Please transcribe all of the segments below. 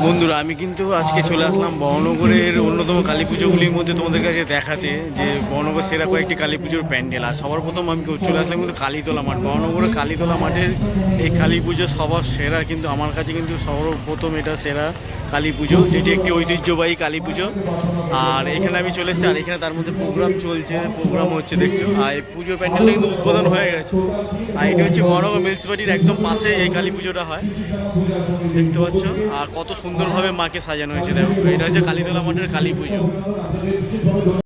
বন্ধুরা, আমি কিন্তু আজকে চলে আসলাম বহনগরের অন্যতম কালী পুজোগুলির মধ্যে তোমাদের কাছে দেখাতে, যে বহনগর সেরা কয়েকটি কালী পুজোর প্যান্ডেল। আর সবার প্রথম আমি চলে আসলাম কিন্তু কালীতলা মাঠ। বহনগরের কালীতলা মাঠের এই কালী পুজো সবার সেরা, কিন্তু আমার কাছে কিন্তু সর্বপ্রথম এটা সেরা কালী পুজো, যেটি একটি ঐতিহ্যবাহী কালী পুজো। আর এখানে আমি চলে এসেছি, আর এখানে তার মধ্যে প্রোগ্রাম চলছে, প্রোগ্রাম হচ্ছে, দেখছ। আর এই পুজো প্যান্ডেলটা কিন্তু উদ্বোধন হয়ে গেছে। আর এটি হচ্ছে বহনগর মিউনিসিপালিটির একদম পাশে এই কালী পুজোটা হয়। দেখতে পাচ্ছ। আর কত সুন্দরভাবে মাকে সাজানো হয়েছে, দেখো। এটা হচ্ছে কালীতলা মাঠের কালী পুজো।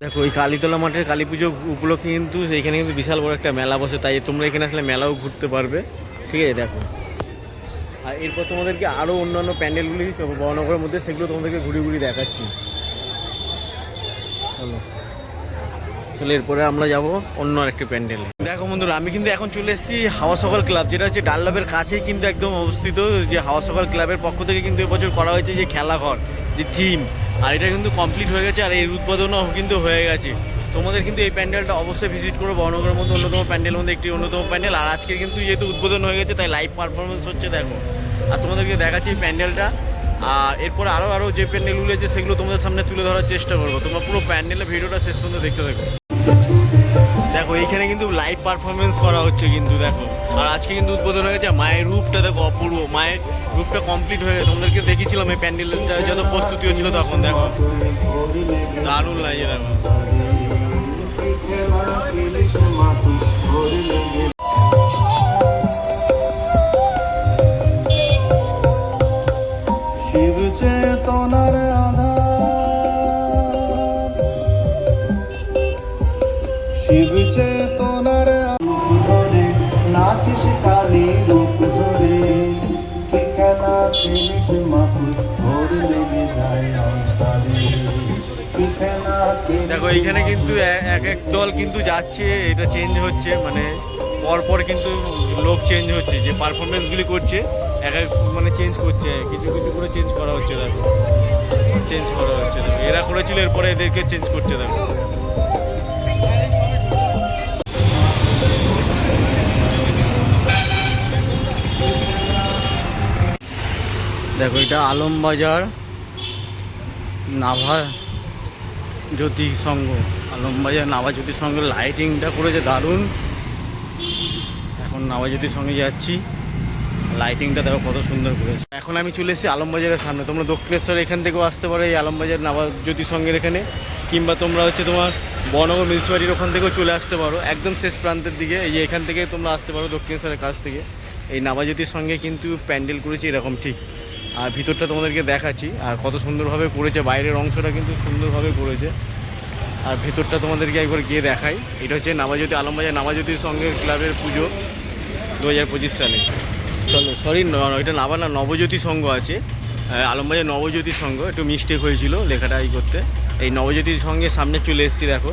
দেখো, এই কালীতলা মাঠের কালী পুজো উপলক্ষে কিন্তু এখানে কিন্তু বিশাল বড় একটা মেলা বসে। তাই তোমরা এখানে আসলে মেলাও ঘুরতে পারবে। ঠিক আছে, দেখো। আর এরপর তোমাদেরকে আরও অন্যান্য প্যান্ডেলগুলি বহনগরের মধ্যে সেগুলো তোমাদেরকে ঘুরি ঘুরি দেখাচ্ছি। চলো। তাহলে এরপরে আমরা যাব অন্য আরেকটি প্যান্ডেলে। দেখো বন্ধুরা, আমি কিন্তু এখন চলে এসেছি হাওয়া সকল ক্লাব, যেটা হচ্ছে ডাল্লাবের কাছেই কিন্তু একদম অবস্থিত যে হাওয়া সকল ক্লাবের পক্ষ থেকে কিন্তু এবছর করা হয়েছে যে খেলাঘর যে থিম আর এটা কিন্তু কমপ্লিট হয়ে গেছে আর এর উদ্বোধনও কিন্তু হয়ে গেছে। তোমাদের কিন্তু এই প্যান্ডেলটা অবশ্যই ভিজিট করো বর্ণগরের মধ্যে অন্যতম প্যান্ডেলের মধ্যে একটি অন্যতম প্যান্ডেল, আর আজকে কিন্তু যেহেতু উদ্বোধন হয়ে গেছে, তাই লাইভ পারফরমেন্স হচ্ছে দেখো। আর তোমাদেরকে দেখাচ্ছি এই প্যান্ডেলটা, আর এরপরে আরও আরও যে প্যান্ডেলগুলো আছে সেগুলো তোমাদের সামনে তুলে ধরার চেষ্টা করব। তোমরা পুরো প্যান্ডেলের ভিডিওটা শেষ পর্যন্ত দেখতে থাকো। দেখো এইখানে কিন্তু লাইভ পারফরমেন্স করা হচ্ছে কিন্তু, দেখো। আর আজকে কিন্তু উদ্বোধন হয়ে গেছে, মায়ের রূপটা দেখো অপূর্ব। মায়ের রূপটা কমপ্লিট হয়ে গেছে। তোমাদেরকে দেখেছিলাম এই প্যান্ডেলটা যত প্রস্তুতি হচ্ছিল তখন, দেখো। দারুণ লাগে দেখো। দেখো, এইখানে কিন্তু এক এক দল কিন্তু যাচ্ছে, এটা চেঞ্জ হচ্ছে মানে পরপর কিন্তু লোক চেঞ্জ হচ্ছে, যে পারফরমেন্সগুলি করছে, এক এক মানে চেঞ্জ করছে, কিছু কিছু করে চেঞ্জ করা হচ্ছে, দেখো। চেঞ্জ করা হচ্ছে, দেখো। এরা করেছিল, এরপরে এদেরকে চেঞ্জ করছে, দেখো। দেখো, এটা আলমবাজার, নাভা জ্যোতি সংঘ আলমবাজার নাভা জ্যোতি সংঘের লাইটিংটা করেছে দারুণ। এখন নাভা জ্যোতি সঙ্গে যাচ্ছি লাইটিংটা দেখো কত সুন্দর করেছে। এখন আমি চলে এসেছি আলমবাজারের সামনে, তোমরা দক্ষিণেশ্বর এখান থেকেও আসতে পারো এই আলমবাজার নাভা জ্যোতি সংঘের এখানে। কিংবা তোমরা হচ্ছে তোমার বনগর মিউনিসিপালিটির ওখান থেকেও চলে আসতে পারো, একদম শেষ প্রান্তের দিকে, এই যে এখান থেকে তোমরা আসতে পারো দক্ষিণেশ্বরের কাছ থেকে। এই নাভাজ্যোতির সঙ্গে কিন্তু প্যান্ডেল করেছি এরকম ঠিক। আর ভিতরটা তোমাদেরকে দেখাচ্ছি। আর কত সুন্দরভাবে করেছে, বাইরের অংশটা কিন্তু সুন্দরভাবে করেছে। আর ভেতরটা তোমাদেরকে একবার গিয়ে দেখাই। এটা হচ্ছে নামাজ্যোতি আলমবাজার নামাজ্যোতির সঙ্গে ক্লাবের পুজো দু হাজার পঁচিশ সালে। চলো সরি এটা নাবা না, নবজ্যোতি সংঘ আছে। আলমবাজার নবজ্যোতি সংঘ, একটু মিস্টেক হয়েছিল লেখাটা এই করতে। এই নবজ্যোতির সঙ্গে সামনে চলে এসেছি, দেখো।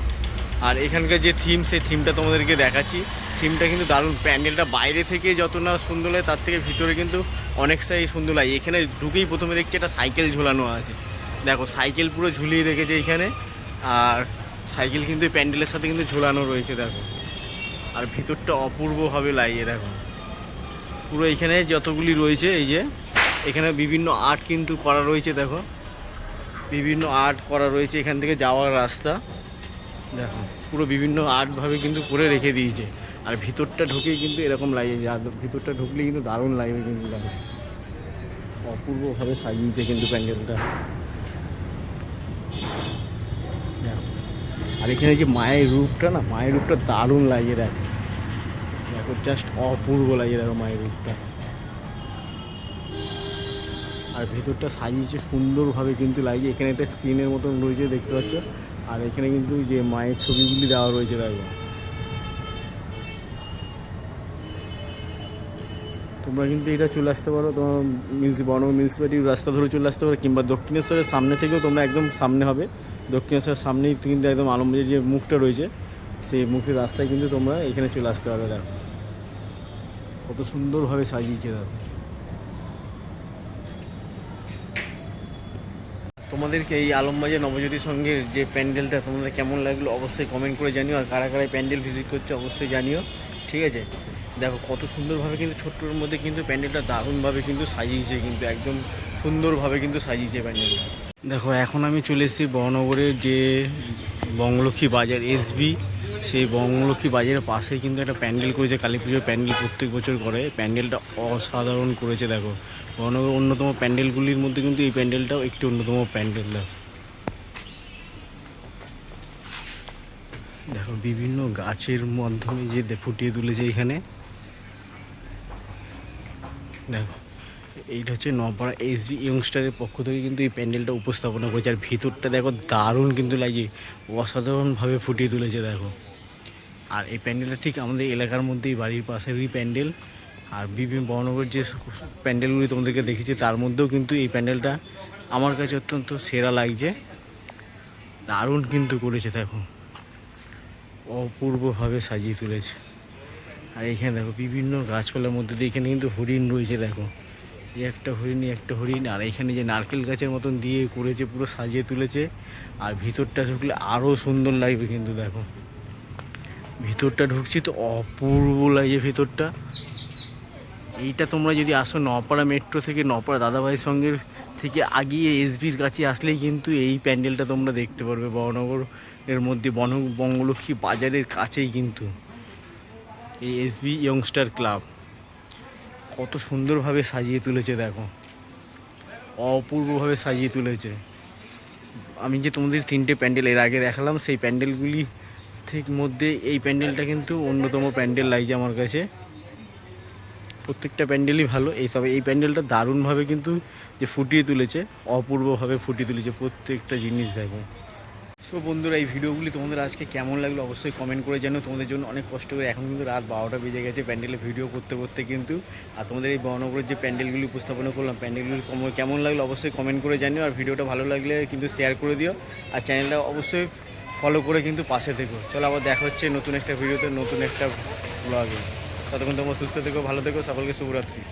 আর এখানকার যে থিম সেই থিমটা তোমাদেরকে দেখাচ্ছি। থিমটা কিন্তু দারুণ। প্যান্ডেলটা বাইরে থেকে যত না সুন্দর লাগে, তার থেকে ভিতরে কিন্তু অনেকটাই সুন্দর লাগে। এখানে ঢুকেই প্রথমে দেখছি একটা সাইকেল ঝোলানো আছে। দেখো, সাইকেল পুরো ঝুলিয়ে রেখেছে এখানে। আর সাইকেল কিন্তু প্যান্ডেলের সাথে কিন্তু ঝোলানো রয়েছে, দেখো। আর ভিতরটা অপূর্বভাবে লাগিয়ে দেখো। পুরো এখানে যতগুলি রয়েছে, এই যে, এখানে বিভিন্ন আর্ট কিন্তু করা রয়েছে, দেখো। বিভিন্ন আর্ট করা রয়েছে এখান থেকে যাওয়ার রাস্তা। দেখো, পুরো বিভিন্ন আর্টভাবে কিন্তু করে রেখে দিয়েছে। আর ভিতরটা ঢুকেই কিন্তু এরকম লাগে আর ভিতরটা ঢুকলে কিন্তু দারুণ লাগবে কিন্তু অপূর্বভাবে সাজিয়েছে কিন্তু প্যান্ডেলটা। আর এখানে যে মায়ের রূপটা না, মায়ের রূপটা দারুণ লাগে দেখ। দেখো জাস্ট অপূর্ব লাগে দেখো মায়ের রূপটা। আর ভেতরটা সাজিয়েছে সুন্দরভাবে কিন্তু লাগিয়ে, এখানে একটা স্ক্রিনের মতন রয়েছে দেখতে পাচ্ছ। আর এখানে কিন্তু যে মায়ের ছবিগুলি দেওয়া রয়েছে দেখো। তোমরা কিন্তু এটা চলে আসতে পারো, তোমার মিউনিসি বন মিউনিসিপ্যালিটির রাস্তা ধরে চলে আসতে পারো, কিংবা দক্ষিণেশ্বরের সামনে থেকেও তোমরা একদম সামনে হবে। দক্ষিণেশ্বরের সামনেই কিন্তু একদম আলমবাজার যে মুখটা রয়েছে, সেই মুখের রাস্তায় কিন্তু তোমরা এখানে চলে আসতে পারবে, দেখো। কত সুন্দরভাবে সাজিয়েছে, দেখো। তোমাদেরকে এই আলমবাজার নবজ্যোতির সঙ্গে যে প্যান্ডেলটা তোমাদের কেমন লাগল অবশ্যই কমেন্ট করে জানিও, আর কারা কারা প্যান্ডেল ভিজিট করছে অবশ্যই জানিও, ঠিক আছে? দেখো কত সুন্দরভাবে কিন্তু ছোট্টর মধ্যে কিন্তু প্যান্ডেলটা দারুণভাবে কিন্তু সাজিয়েছে, কিন্তু একদম সুন্দরভাবে কিন্তু সাজিয়েছে প্যান্ডেলটা। দেখো, এখন আমি চলে এসেছি বহনগরের যে বঙ্গলক্ষ্মী বাজার এসবি সেই বঙ্গলক্ষ্মী বাজারের পাশে কিন্তু একটা প্যান্ডেল করেছে, কালী পুজোর প্যান্ডেল প্রত্যেক বছর করে। প্যান্ডেলটা অসাধারণ করেছে, দেখো। বহনগর অন্যতম প্যান্ডেলগুলির মধ্যে কিন্তু এই প্যান্ডেলটাও একটি অন্যতম প্যান্ডেল, দেখো। দেখো, বিভিন্ন গাছের মাধ্যমে যে ফুটিয়ে তুলেছে এখানে। দেখো, এইটা হচ্ছে নপাড়া এসবি ইয়ংস্টারের পক্ষ থেকে কিন্তু এই প্যান্ডেলটা উপস্থাপনা করেছে। আর ভিতরটা দেখো দারুণ কিন্তু লাগে, অসাধারণভাবে ফুটিয়ে তুলেছে দেখো। আর এই প্যান্ডেলটা ঠিক আমাদের এলাকার মধ্যেই, বাড়ির পাশেরই প্যান্ডেল। আর বিভিন্ন বর্ণগর যে প্যান্ডেলগুলি তোমাদেরকে দেখেছি, তার মধ্যেও কিন্তু এই প্যান্ডেলটা আমার কাছে অত্যন্ত সেরা লাগছে। দারুণ কিন্তু করেছে দেখো। অপূর্বভাবে সাজিয়ে তুলেছে। আর এখানে দেখো, বিভিন্ন গাছপালার মধ্যে দিয়ে এখানে কিন্তু হরিণ রয়েছে, দেখো। এই একটা হরিণ একটা হরিণ, আর এখানে যে নারকেল গাছের মতন দিয়ে করেছে, পুরো সাজিয়ে তুলেছে, আর ভিতরটা ঢুকলে আরও সুন্দর লাগবে কিন্তু, দেখো। ভিতরটা ঢুকছি তো অপূর্ব লাগছে ভিতরটা। এইটা তোমরা যদি আসো নপাড়া মেট্রো থেকে, নপাড়া দাদাভাইয়ের সঙ্গে থেকে আগিয়ে এসবির কাছে আসলেই কিন্তু এই প্যান্ডেলটা তোমরা দেখতে পারবে বহনগর এর মধ্যে বন বঙ্গলক্ষ্মী বাজারের কাছেই কিন্তু। এই এসবি ইয়ংস্টার ক্লাব কত সুন্দরভাবে সাজিয়ে তুলেছে, দেখো। অপূর্বভাবে সাজিয়ে তুলেছে। আমি যে তোমাদের তিনটে প্যান্ডেল এর আগে দেখালাম, সেই প্যান্ডেলগুলি ঠিক মধ্যে এই প্যান্ডেলটা কিন্তু অন্যতম প্যান্ডেল লাগছে আমার কাছে। প্রত্যেকটা প্যান্ডেলই ভালো। এই তবে এই প্যান্ডেলটা দারুণভাবে কিন্তু যে ফুটিয়ে তুলেছে, অপূর্বভাবে ফুটিয়ে তুলেছে প্রত্যেকটা জিনিস, দেখো। সো বন্ধুরা, এই ভিডিওগুলি তোমাদের আজকে কেমন লাগল অবশ্যই কমেন্ট করে জানো তোমাদের জন্য অনেক কষ্ট করে এখন কিন্তু রাত বারোটা বেজে গেছে প্যান্ডেলে ভিডিও করতে করতে কিন্তু। আর তোমাদের এই বর্ণগরের যে প্যান্ডেলগুলি উপস্থাপনা করলাম, প্যান্ডেলগুলি কেমন লাগল অবশ্যই কমেন্ট করে জানিও। আর ভিডিওটা ভালো লাগলে কিন্তু শেয়ার করে দিও। আর চ্যানেলটা অবশ্যই ফলো করে কিন্তু পাশে থেকো। চলো আবার দেখা হচ্ছে নতুন একটা ভিডিওতে, নতুন একটা ব্লগে ততক্ষণ তোমরা সুস্থ থেকো, ভালো থেকো, সকলকে শুভরাত্রি।